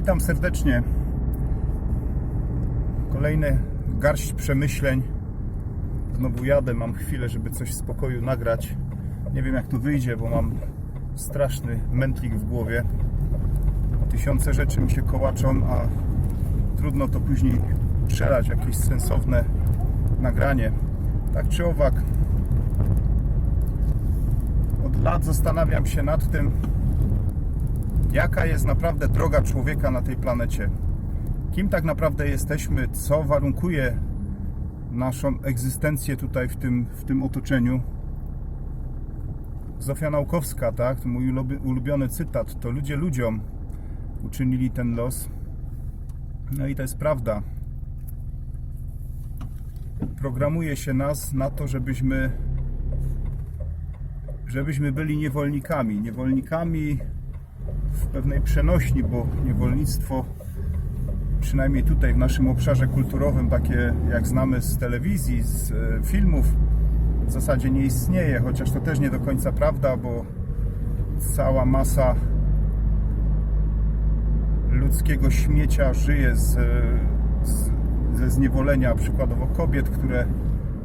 Witam serdecznie. Kolejny garść przemyśleń. Znowu jadę, mam chwilę, żeby coś w spokoju nagrać. Nie wiem jak to wyjdzie, bo mam straszny mętlik w głowie. Tysiące rzeczy mi się kołaczą, a trudno to później przelać jakieś sensowne nagranie. Tak czy owak, od lat zastanawiam się nad tym, jaka jest naprawdę droga człowieka na tej planecie. Kim tak naprawdę jesteśmy, co warunkuje naszą egzystencję tutaj w tym, w tym otoczeniu. Zofia Naukowska, tak, mój ulubi- ulubiony cytat, to ludzie ludziom uczynili ten los. No i to jest prawda. Programuje się nas na to, żebyśmy żebyśmy byli niewolnikami. Niewolnikami w pewnej przenośni, bo niewolnictwo, przynajmniej tutaj w naszym obszarze kulturowym, takie jak znamy z telewizji, z e, filmów, w zasadzie nie istnieje, chociaż to też nie do końca prawda, bo cała masa ludzkiego śmiecia żyje z, e, z, ze zniewolenia, przykładowo kobiet, które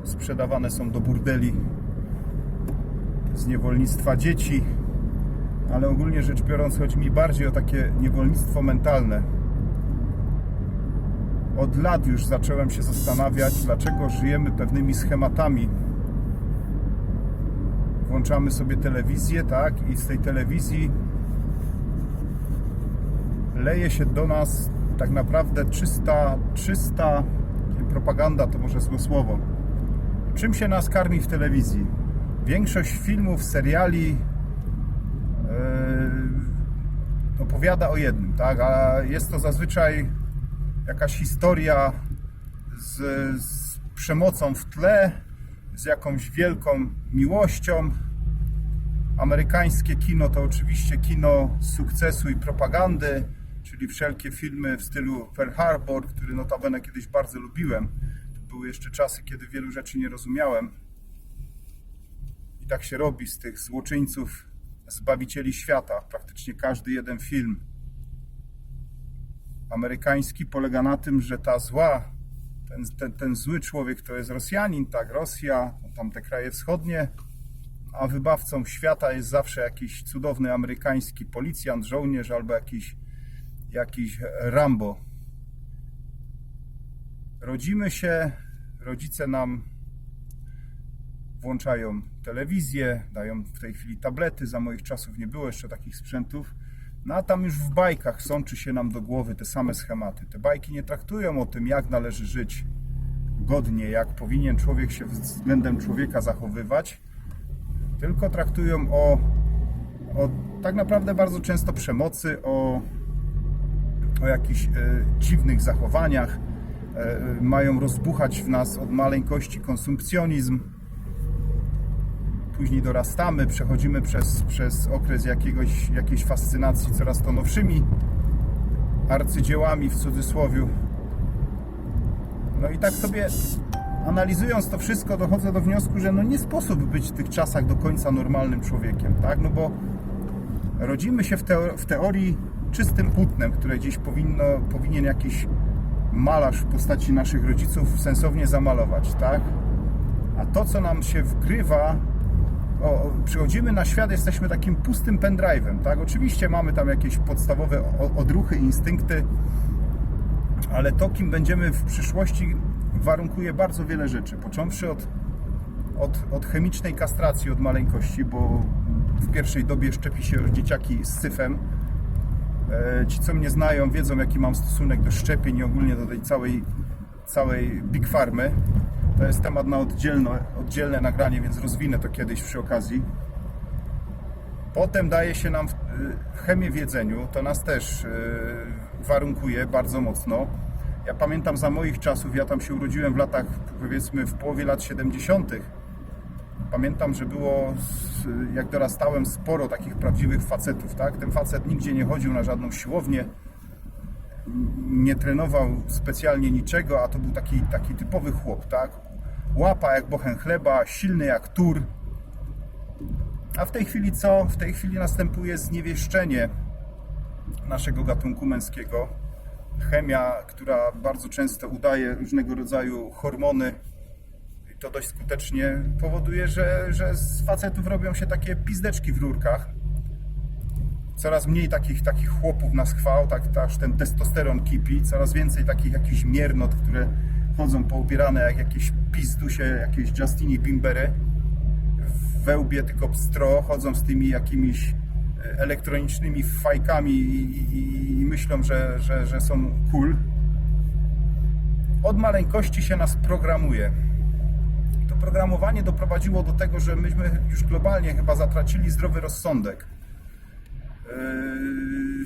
sprzedawane są do burdeli, z niewolnictwa dzieci, ale ogólnie rzecz biorąc chodzi mi bardziej o takie niewolnictwo mentalne. Od lat już zacząłem się zastanawiać, dlaczego żyjemy pewnymi schematami. Włączamy sobie telewizję, tak, i z tej telewizji leje się do nas tak naprawdę czysta, czysta propaganda, to może złe słowo. Czym się nas karmi w telewizji? Większość filmów, seriali yy, opowiada o jednym, tak? A jest to zazwyczaj jakaś historia z, z przemocą w tle, z jakąś wielką miłością. Amerykańskie kino to oczywiście kino sukcesu i propagandy, czyli wszelkie filmy w stylu Pearl Harbor, który notabene kiedyś bardzo lubiłem. To były jeszcze czasy, kiedy wielu rzeczy nie rozumiałem. I tak się robi z tych złoczyńców, zbawicieli świata. Praktycznie każdy jeden film amerykański polega na tym, że ta zła, ten, ten, ten zły człowiek to jest Rosjanin, tak, Rosja, tamte kraje wschodnie, a wybawcą świata jest zawsze jakiś cudowny amerykański policjant, żołnierz albo jakiś, jakiś Rambo. Rodzimy się, rodzice nam włączają telewizję, dają w tej chwili tablety, za moich czasów nie było jeszcze takich sprzętów. No a tam już w bajkach sączy się nam do głowy te same schematy. Te bajki nie traktują o tym, jak należy żyć godnie, jak powinien człowiek się względem człowieka zachowywać, tylko traktują o, o tak naprawdę bardzo często przemocy, o, o jakichś e, dziwnych zachowaniach. E, mają rozbuchać w nas od maleńkości konsumpcjonizm później dorastamy, przechodzimy przez, przez okres jakiegoś, jakiejś fascynacji coraz to nowszymi arcydziełami w cudzysłowie. No i tak sobie analizując to wszystko dochodzę do wniosku, że no nie sposób być w tych czasach do końca normalnym człowiekiem, tak? No bo rodzimy się w, teo w teorii czystym płótnem, które gdzieś powinno, powinien jakiś malarz w postaci naszych rodziców sensownie zamalować, tak? A to, co nam się wgrywa o, przychodzimy na świat, jesteśmy takim pustym pendrive'em, tak? Oczywiście mamy tam jakieś podstawowe odruchy, instynkty, ale to, kim będziemy w przyszłości, warunkuje bardzo wiele rzeczy. Począwszy od, od, od chemicznej kastracji od maleńkości, bo w pierwszej dobie szczepi się już dzieciaki z syfem. E, ci, co mnie znają, wiedzą, jaki mam stosunek do szczepień i ogólnie do tej całej, całej Big Farmy. To jest temat na oddzielne, oddzielne nagranie, więc rozwinę to kiedyś przy okazji. Potem daje się nam chemię w jedzeniu, to nas też warunkuje bardzo mocno. Ja pamiętam za moich czasów, ja tam się urodziłem w latach, powiedzmy w połowie lat 70. Pamiętam, że było, jak dorastałem, sporo takich prawdziwych facetów, tak? Ten facet nigdzie nie chodził na żadną siłownię, nie trenował specjalnie niczego, a to był taki, taki typowy chłop, tak? Łapa jak bochen chleba, silny jak tur. A w tej chwili co? W tej chwili następuje zniewieszczenie naszego gatunku męskiego. Chemia, która bardzo często udaje różnego rodzaju hormony i to dość skutecznie powoduje, że, że z facetów robią się takie pizdeczki w rurkach. Coraz mniej takich, takich chłopów na schwał, tak, aż ten testosteron kipi, coraz więcej takich jakichś miernot, które chodzą poubierane jak jakieś pizdusie, jakieś Justini Bimbery wełbie tylko pstro, chodzą z tymi jakimiś e, elektronicznymi fajkami i, i, i myślą, że, że, że są cool. Od maleńkości się nas programuje. To programowanie doprowadziło do tego, że myśmy już globalnie chyba zatracili zdrowy rozsądek. Yy,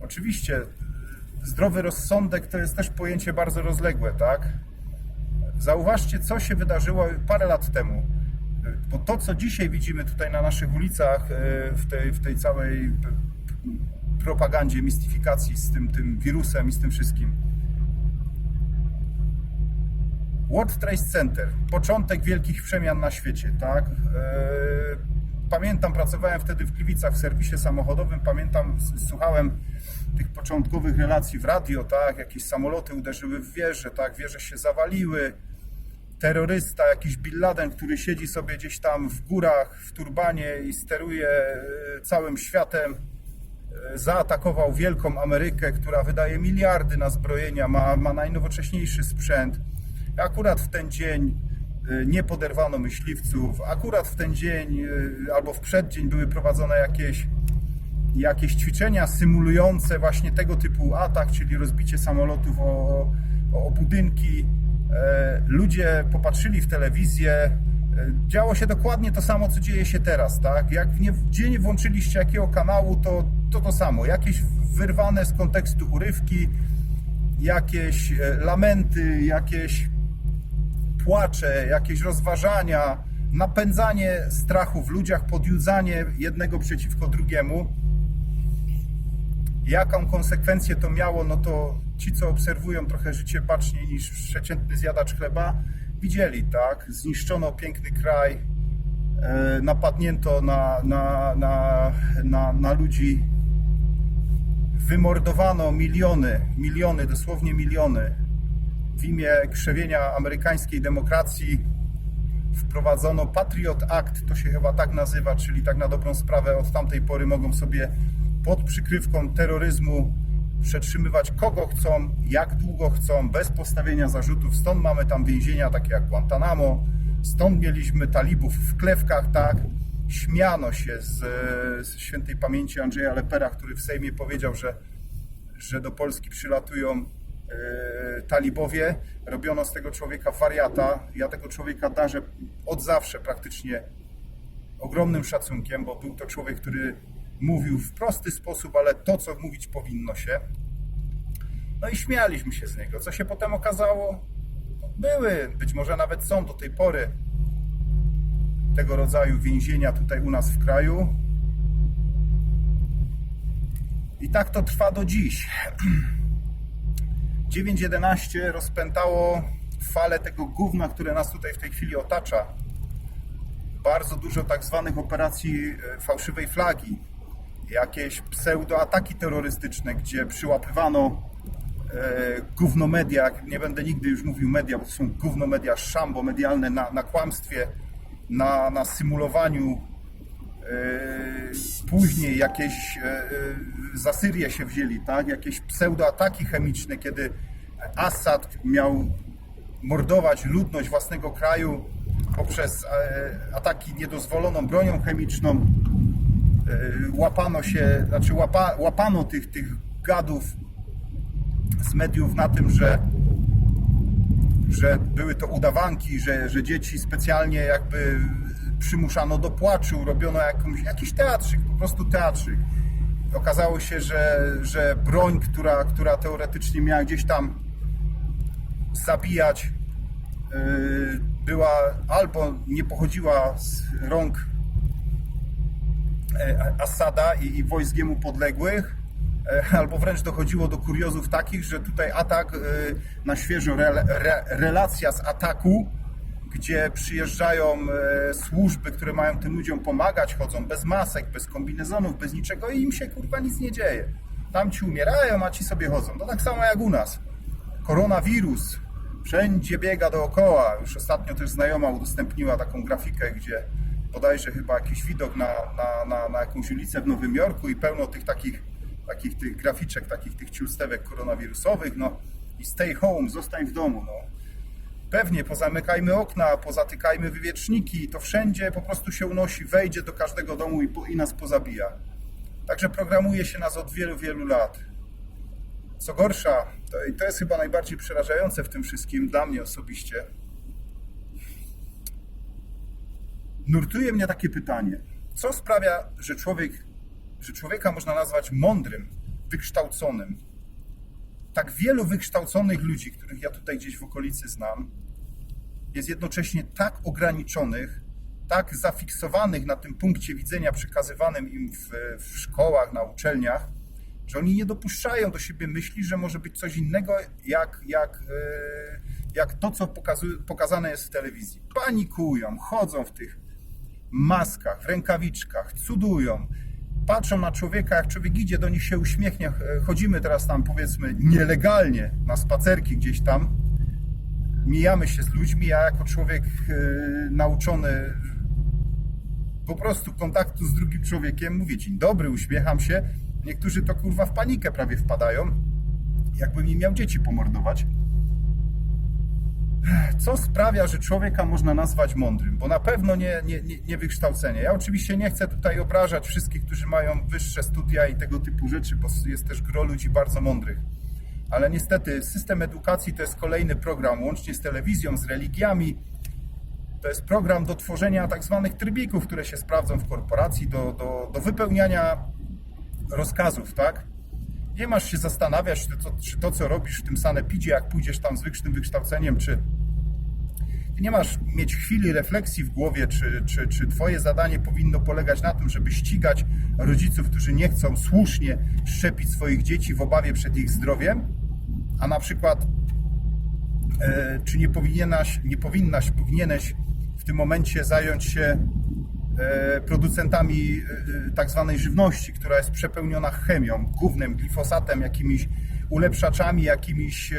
oczywiście zdrowy rozsądek to jest też pojęcie bardzo rozległe, tak? Zauważcie, co się wydarzyło parę lat temu. Bo to, co dzisiaj widzimy tutaj na naszych ulicach, yy, w tej, w tej całej p- propagandzie, mistyfikacji z tym, tym wirusem i z tym wszystkim. World Trade Center, początek wielkich przemian na świecie, tak? Yy, Pamiętam, pracowałem wtedy w Gliwicach w serwisie samochodowym, pamiętam, słuchałem tych początkowych relacji w radio, tak? Jakieś samoloty uderzyły w wieże, tak? Wieże się zawaliły, terrorysta, jakiś Bin Laden, który siedzi sobie gdzieś tam w górach, w turbanie i steruje e, całym światem, e, zaatakował wielką Amerykę, która wydaje miliardy na zbrojenia, ma, ma najnowocześniejszy sprzęt. Akurat w ten dzień e, nie poderwano myśliwców, akurat w ten dzień albo w przeddzień były prowadzone jakieś jakieś ćwiczenia symulujące właśnie tego typu atak, czyli rozbicie samolotów o, o, budynki. E, ludzie popatrzyli w telewizję. E, działo się dokładnie to samo, co dzieje się teraz, tak? Jak nie, gdzie nie włączyliście jakiego kanału, to, to to samo. Jakieś wyrwane z kontekstu urywki, jakieś e, lamenty, jakieś płacze, jakieś rozważania, napędzanie strachu w ludziach, podjudzanie jednego przeciwko drugiemu. Jaką konsekwencję to miało, no to ci, co obserwują trochę życie baczniej niż przeciętny zjadacz chleba, widzieli, tak? Zniszczono piękny kraj, e, napadnięto na, na, na, na, na ludzi, wymordowano miliony, miliony, dosłownie miliony w imię krzewienia amerykańskiej demokracji wprowadzono Patriot Act, to się chyba tak nazywa, czyli tak na dobrą sprawę od tamtej pory mogą sobie pod przykrywką terroryzmu przetrzymywać kogo chcą, jak długo chcą, bez postawienia zarzutów. Stąd mamy tam więzienia takie jak Guantanamo, stąd mieliśmy talibów w klewkach, tak. Śmiano się z, z świętej pamięci Andrzeja Lepera, który w Sejmie powiedział, że, że do Polski przylatują e, talibowie. Robiono z tego człowieka wariata. Ja tego człowieka darzę od zawsze praktycznie ogromnym szacunkiem, bo był to człowiek, który mówił w prosty sposób, ale to, co mówić powinno się. No i śmialiśmy się z niego. Co się potem okazało? Były, być może nawet są do tej pory tego rodzaju więzienia tutaj u nas w kraju. I tak to trwa do dziś. 9.11 rozpętało falę tego gówna, które nas tutaj w tej chwili otacza. Bardzo dużo tak zwanych operacji e, fałszywej flagi, jakieś pseudoataki terrorystyczne, gdzie przyłapywano e, gówno media, nie będę nigdy już mówił media, bo to są gówno media, szambo medialne na, na kłamstwie, na, na symulowaniu. E, później jakieś e, e, za Syrię się wzięli, tak? Jakieś pseudoataki chemiczne, kiedy Assad miał mordować ludność własnego kraju poprzez e, ataki niedozwoloną bronią chemiczną. E, Łapano się, znaczy łapa, łapano tych, tych gadów z mediów na tym, że, że były to udawanki, że, że dzieci specjalnie jakby przymuszano do płaczu, robiono jakąś, jakiś teatrzyk, po prostu teatrzyk. Okazało się, że, że broń, która, która teoretycznie miała gdzieś tam zabijać, yy, była albo nie pochodziła z rąk e, Assada i, i wojsk jemu podległych, e, albo wręcz dochodziło do kuriozów takich, że tutaj atak e, na świeżo, re, re, relacja z ataku gdzie przyjeżdżają e, służby, które mają tym ludziom pomagać, chodzą bez masek, bez kombinezonów, bez niczego i im się kurwa nic nie dzieje. Tam ci umierają, a ci sobie chodzą. To tak samo jak u nas. Koronawirus wszędzie biega dookoła. Już ostatnio też znajoma udostępniła taką grafikę, gdzie bodajże chyba jakiś widok na, na, na, na jakąś ulicę w Nowym Jorku i pełno tych takich, takich tych graficzek, takich tych ciulstewek koronawirusowych, no i stay home, zostań w domu, no. Pewnie, pozamykajmy okna, pozatykajmy wywieczniki, to wszędzie po prostu się unosi, wejdzie do każdego domu i, i nas pozabija. Także programuje się nas od wielu, wielu lat. Co gorsza, to, i to jest chyba najbardziej przerażające w tym wszystkim dla mnie osobiście, nurtuje mnie takie pytanie. Co sprawia, że człowiek, że człowieka można nazwać mądrym, wykształconym? Tak wielu wykształconych ludzi, których ja tutaj gdzieś w okolicy znam, jest jednocześnie tak ograniczonych, tak zafiksowanych na tym punkcie widzenia przekazywanym im w, w szkołach, na uczelniach, że oni nie dopuszczają do siebie myśli, że może być coś innego, jak, jak, e, jak to, co pokazane jest w telewizji. Panikują, chodzą w tych maskach, rękawiczkach, cudują, patrzą na człowieka, jak człowiek idzie, do nich się uśmiechnie. E, Chodzimy teraz tam, powiedzmy, nielegalnie na spacerki gdzieś tam, mijamy się z ludźmi, a jako człowiek e, nauczony po prostu kontaktu z drugim człowiekiem, mówię dzień dobry, uśmiecham się. Niektórzy to kurwa w panikę prawie wpadają, jakby mi miał dzieci pomordować. Co sprawia, że człowieka można nazwać mądrym? Bo na pewno nie, nie, nie, nie wykształcenie. Ja oczywiście nie chcę tutaj obrażać wszystkich, którzy mają wyższe studia i tego typu rzeczy, bo jest też gro ludzi bardzo mądrych. Ale niestety system edukacji to jest kolejny program, łącznie z telewizją, z religiami. To jest program do tworzenia tak zwanych trybików, które się sprawdzą w korporacji, do, do, do wypełniania rozkazów, tak? Nie masz się zastanawiać, czy to, czy to, co robisz w tym sanepidzie, jak pójdziesz tam z wykształceniem, czy nie masz mieć chwili refleksji w głowie, czy, czy, czy twoje zadanie powinno polegać na tym, żeby ścigać rodziców, którzy nie chcą słusznie szczepić swoich dzieci w obawie przed ich zdrowiem, a na przykład e, czy nie powinnaś, nie powinnaś, powinieneś w tym momencie zająć się e, producentami e, tak zwanej żywności, która jest przepełniona chemią, gównem, glifosatem, jakimiś ulepszaczami, jakimiś, e,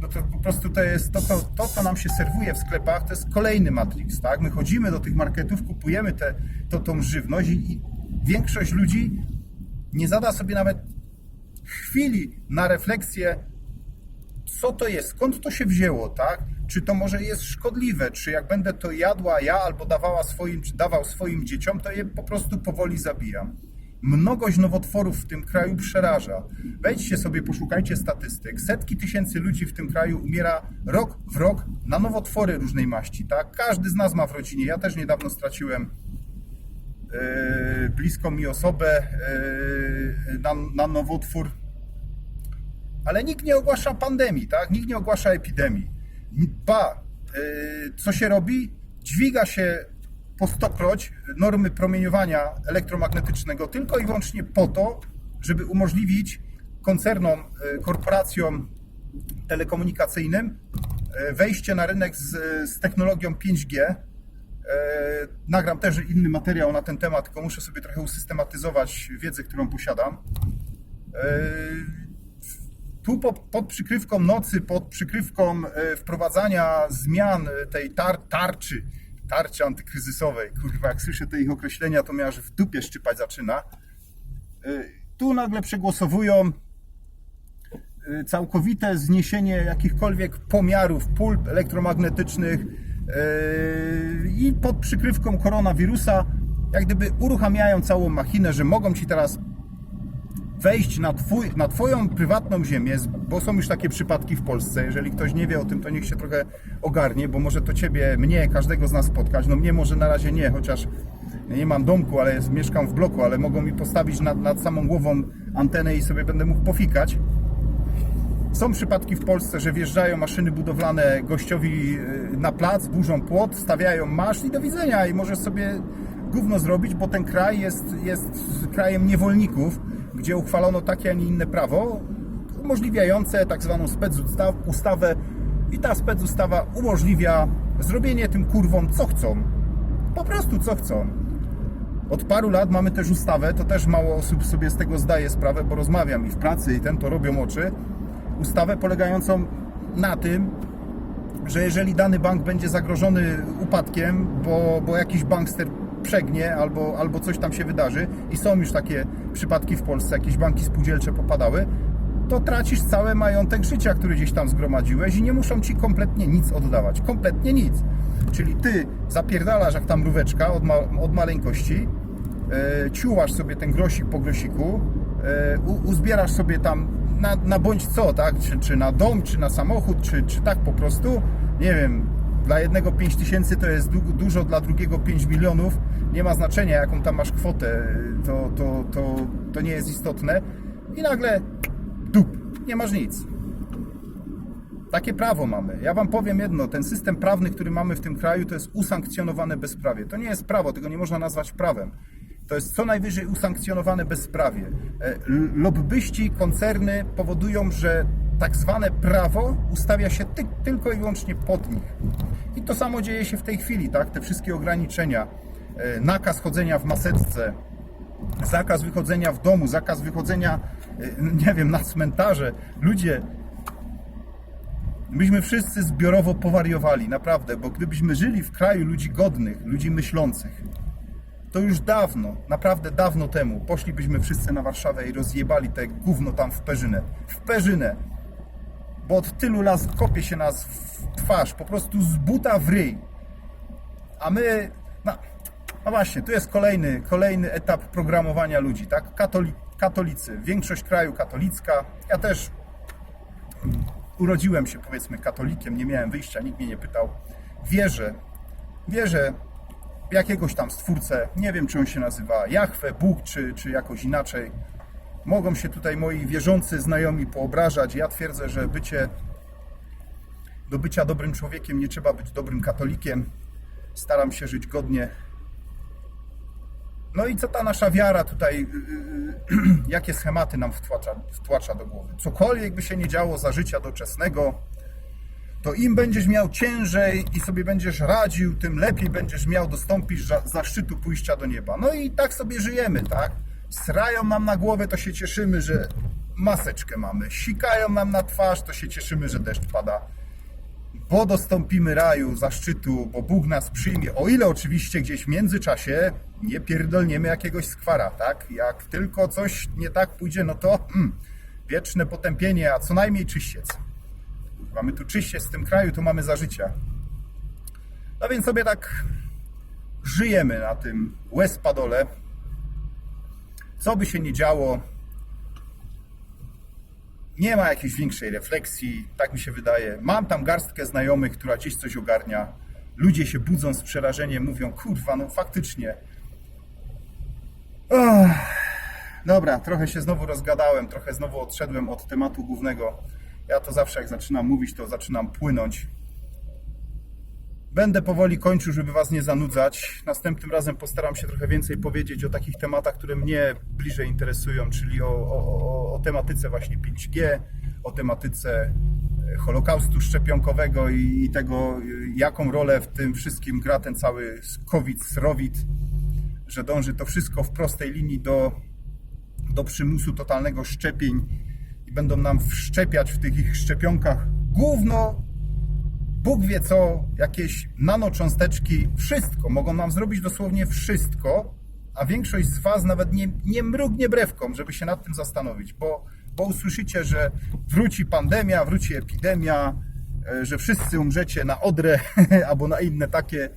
no to po prostu to jest to, to, to, co nam się serwuje w sklepach, to jest kolejny Matrix, tak? My chodzimy do tych marketów, kupujemy te, to, tą żywność i, i większość ludzi nie zada sobie nawet chwili na refleksję, co to jest, skąd to się wzięło, tak? Czy to może jest szkodliwe, czy jak będę to jadła ja albo dawała swoim, czy dawał swoim dzieciom, to je po prostu powoli zabijam. Mnogość nowotworów w tym kraju przeraża. Wejdźcie sobie, poszukajcie statystyk. Setki tysięcy ludzi w tym kraju umiera rok w rok na nowotwory różnej maści, tak? Każdy z nas ma w rodzinie. Ja też niedawno straciłem yy, bliską mi osobę yy, na, na nowotwór ale nikt nie ogłasza pandemii, tak? Nikt nie ogłasza epidemii. Ba, yy, co się robi? Dźwiga się po stokroć normy promieniowania elektromagnetycznego tylko i wyłącznie po to, żeby umożliwić koncernom, yy, korporacjom telekomunikacyjnym yy, wejście na rynek z, z technologią 5G. Yy, Nagram też inny materiał na ten temat, tylko muszę sobie trochę usystematyzować wiedzę, którą posiadam. Tu po, pod przykrywką nocy, pod przykrywką e, wprowadzania zmian e, tej tar, tarczy, tarczy antykryzysowej, kurwa, jak słyszę te ich określenia, to mnie aż w dupie szczypać zaczyna. E, Tu nagle przegłosowują e, całkowite zniesienie jakichkolwiek pomiarów pól elektromagnetycznych e, i pod przykrywką koronawirusa jak gdyby uruchamiają całą machinę, że mogą ci teraz wejść na, twój, na Twoją prywatną ziemię, bo są już takie przypadki w Polsce. Jeżeli ktoś nie wie o tym, to niech się trochę ogarnie, bo może to Ciebie, mnie, każdego z nas spotkać. No mnie może na razie nie, chociaż nie mam domku, ale jest, mieszkam w bloku, ale mogą mi postawić nad, nad samą głową antenę i sobie będę mógł pofikać. Są przypadki w Polsce, że wjeżdżają maszyny budowlane gościowi y, na plac, burzą płot, stawiają masz i do widzenia i możesz sobie gówno zrobić, bo ten kraj jest, jest krajem niewolników, gdzie uchwalono takie, a nie inne prawo umożliwiające tak zwaną specustawę i ta specustawa umożliwia zrobienie tym kurwom co chcą. Po prostu co chcą. Od paru lat mamy też ustawę, to też mało osób sobie z tego zdaje sprawę, bo rozmawiam i w pracy i ten to robią oczy. Ustawę polegającą na tym, że jeżeli dany bank będzie zagrożony upadkiem, bo, bo jakiś bankster przegnie albo, albo coś tam się wydarzy i są już takie przypadki w Polsce, jakieś banki spółdzielcze popadały, to tracisz cały majątek życia, który gdzieś tam zgromadziłeś i nie muszą ci kompletnie nic oddawać. Kompletnie nic. Czyli ty zapierdalasz jak tam mróweczka od, ma, od maleńkości, e, ciułasz sobie ten grosik po grosiku, u, uzbierasz sobie tam na, na bądź co, tak? Czy, czy na dom, czy na samochód, czy, czy tak po prostu. Nie wiem, dla jednego 5 tysięcy to jest du, dużo, dla drugiego 5 milionów. Nie ma znaczenia, jaką tam masz kwotę, to, to, to, to nie jest istotne. I nagle dup, nie masz nic. Takie prawo mamy. Ja wam powiem jedno, ten system prawny, który mamy w tym kraju, to jest usankcjonowane bezprawie. To nie jest prawo, tego nie można nazwać prawem. To jest co najwyżej usankcjonowane bezprawie. E, Lobbyści, koncerny powodują, że tak zwane prawo ustawia się ty- tylko i wyłącznie pod nich. I to samo dzieje się w tej chwili, tak? Te wszystkie ograniczenia, e, nakaz chodzenia w maseczce, zakaz wychodzenia w domu, zakaz wychodzenia, e, nie wiem, na cmentarze. Ludzie, myśmy wszyscy zbiorowo powariowali, naprawdę, bo gdybyśmy żyli w kraju ludzi godnych, ludzi myślących, to już dawno, naprawdę dawno temu poszlibyśmy wszyscy na Warszawę i rozjebali te gówno tam w Perzynę. W Perzynę! Bo od tylu lat kopie się nas w twarz, po prostu z buta w ryj. A my, no, no właśnie, tu jest kolejny, kolejny etap programowania ludzi, tak? Katoli, katolicy, większość kraju katolicka. Ja też urodziłem się powiedzmy katolikiem, nie miałem wyjścia, nikt mnie nie pytał. Wierzę, wierzę w jakiegoś tam stwórcę, nie wiem czy on się nazywa Jahwe, Bóg, czy, czy jakoś inaczej. Mogą się tutaj moi wierzący znajomi poobrażać. Ja twierdzę, że bycie do bycia dobrym człowiekiem nie trzeba być dobrym katolikiem. Staram się żyć godnie. No i co ta nasza wiara tutaj, yy, jakie schematy nam wtłacza, wtłacza do głowy? Cokolwiek by się nie działo za życia doczesnego, to im będziesz miał ciężej i sobie będziesz radził, tym lepiej będziesz miał dostąpić za- zaszczytu pójścia do nieba. No i tak sobie żyjemy, tak? Srają nam na głowę, to się cieszymy, że maseczkę mamy. Sikają nam na twarz, to się cieszymy, że deszcz pada. Bo dostąpimy raju, zaszczytu, bo Bóg nas przyjmie. O ile oczywiście gdzieś w międzyczasie nie pierdolniemy jakiegoś skwara, tak? Jak tylko coś nie tak pójdzie, no to mm, wieczne potępienie, a co najmniej czyściec. Mamy tu czyściec w tym kraju, tu mamy za życia. No więc sobie tak żyjemy na tym łez-padole. Co by się nie działo, nie ma jakiejś większej refleksji, tak mi się wydaje. Mam tam garstkę znajomych, która gdzieś coś ogarnia. Ludzie się budzą z przerażeniem, mówią, kurwa, no faktycznie. Dobra, trochę się znowu rozgadałem, trochę znowu odszedłem od tematu głównego. Ja to zawsze jak zaczynam mówić, to zaczynam płynąć. Będę powoli kończył, żeby Was nie zanudzać. Następnym razem postaram się trochę więcej powiedzieć o takich tematach, które mnie bliżej interesują, czyli o, o, o, tematyce właśnie 5G, o tematyce e, Holokaustu szczepionkowego i, i tego, e, jaką rolę w tym wszystkim gra ten cały COVID, srowit, że dąży to wszystko w prostej linii do, do przymusu totalnego szczepień i będą nam wszczepiać w tych ich szczepionkach gówno, Bóg wie co, jakieś nanocząsteczki, wszystko. Mogą nam zrobić dosłownie wszystko, a większość z Was nawet nie, nie mrugnie brewką, żeby się nad tym zastanowić, bo, bo usłyszycie, że wróci pandemia, wróci epidemia, e, że wszyscy umrzecie na odrę albo na inne takie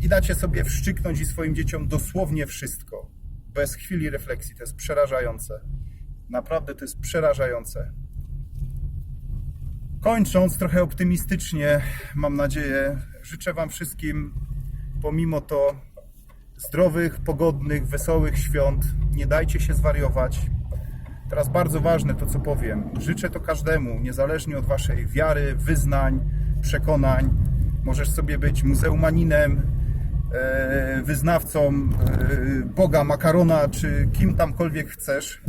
i dacie sobie wszczyknąć i swoim dzieciom dosłownie wszystko. Bez chwili refleksji. To jest przerażające. Naprawdę to jest przerażające. Kończąc trochę optymistycznie, mam nadzieję, życzę Wam wszystkim, pomimo to, zdrowych, pogodnych, wesołych świąt. Nie dajcie się zwariować. Teraz bardzo ważne to, co powiem. Życzę to każdemu, niezależnie od Waszej wiary, wyznań, przekonań. Możesz sobie być muzeumaninem, e, wyznawcą e, Boga, makarona, czy kim tamkolwiek chcesz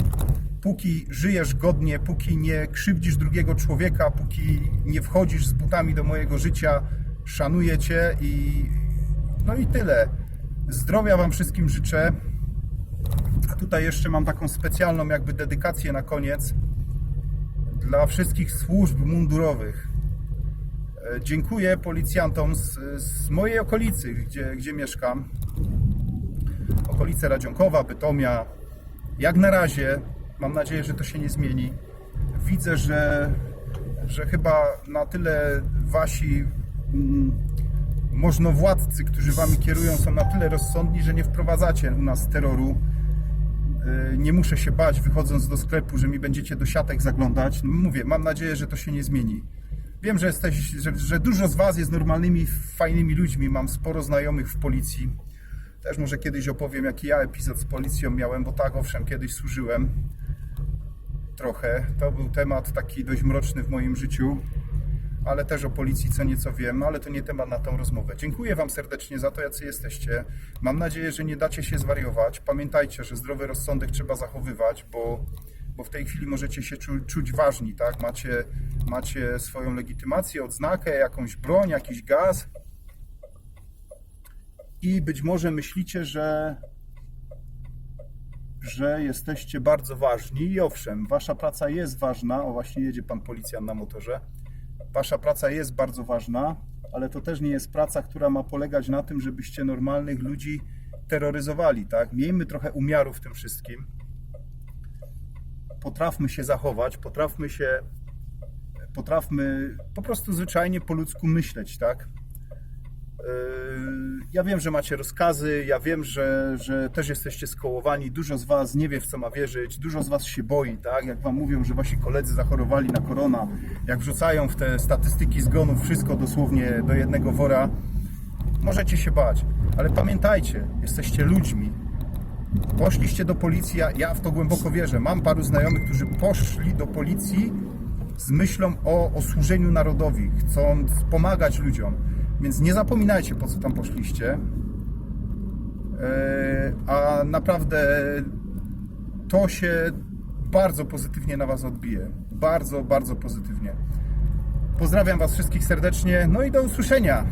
póki żyjesz godnie, póki nie krzywdzisz drugiego człowieka, póki nie wchodzisz z butami do mojego życia, szanuję Cię i no i tyle. Zdrowia Wam wszystkim życzę. A tutaj jeszcze mam taką specjalną jakby dedykację na koniec dla wszystkich służb mundurowych. E, Dziękuję policjantom z, z mojej okolicy, gdzie, gdzie mieszkam. Okolice Radzionkowa, Bytomia. Jak na razie, mam nadzieję, że to się nie zmieni. Widzę, że, że chyba na tyle wasi mm, możnowładcy, którzy wami kierują, są na tyle rozsądni, że nie wprowadzacie u nas terroru. E, Nie muszę się bać, wychodząc do sklepu, że mi będziecie do siatek zaglądać. Mówię, mam nadzieję, że to się nie zmieni. Wiem, że, jesteś, że, że dużo z Was jest normalnymi, fajnymi ludźmi. Mam sporo znajomych w policji. Też może kiedyś opowiem, jaki ja epizod z policją miałem, bo tak, owszem, kiedyś służyłem trochę. To był temat taki dość mroczny w moim życiu, ale też o policji co nieco wiem, ale to nie temat na tą rozmowę. Dziękuję Wam serdecznie za to, jacy jesteście. Mam nadzieję, że nie dacie się zwariować. Pamiętajcie, że zdrowy rozsądek trzeba zachowywać, bo, bo w tej chwili możecie się czu, czuć ważni, tak? Macie, macie swoją legitymację, odznakę, jakąś broń, jakiś gaz i być może myślicie, że że jesteście bardzo ważni i owszem, wasza praca jest ważna. O, właśnie jedzie pan policjant na motorze. Wasza praca jest bardzo ważna, ale to też nie jest praca, która ma polegać na tym, żebyście normalnych ludzi terroryzowali, tak? Miejmy trochę umiaru w tym wszystkim. Potrafmy się zachować, potrafmy się potrafmy po prostu zwyczajnie po ludzku myśleć, tak? Yy, Ja wiem, że macie rozkazy, ja wiem, że, że też jesteście skołowani. Dużo z Was nie wie, w co ma wierzyć, dużo z Was się boi, tak? Jak Wam mówią, że Wasi koledzy zachorowali na korona, jak wrzucają w te statystyki zgonów wszystko dosłownie do jednego wora, możecie się bać, ale pamiętajcie, jesteście ludźmi. Poszliście do policji, ja, ja w to głęboko wierzę. Mam paru znajomych, którzy poszli do policji z myślą o, o służeniu narodowi, chcąc pomagać ludziom. Więc nie zapominajcie, po co tam poszliście. E, A naprawdę to się bardzo pozytywnie na Was odbije. Bardzo, bardzo pozytywnie. Pozdrawiam Was wszystkich serdecznie. No i do usłyszenia.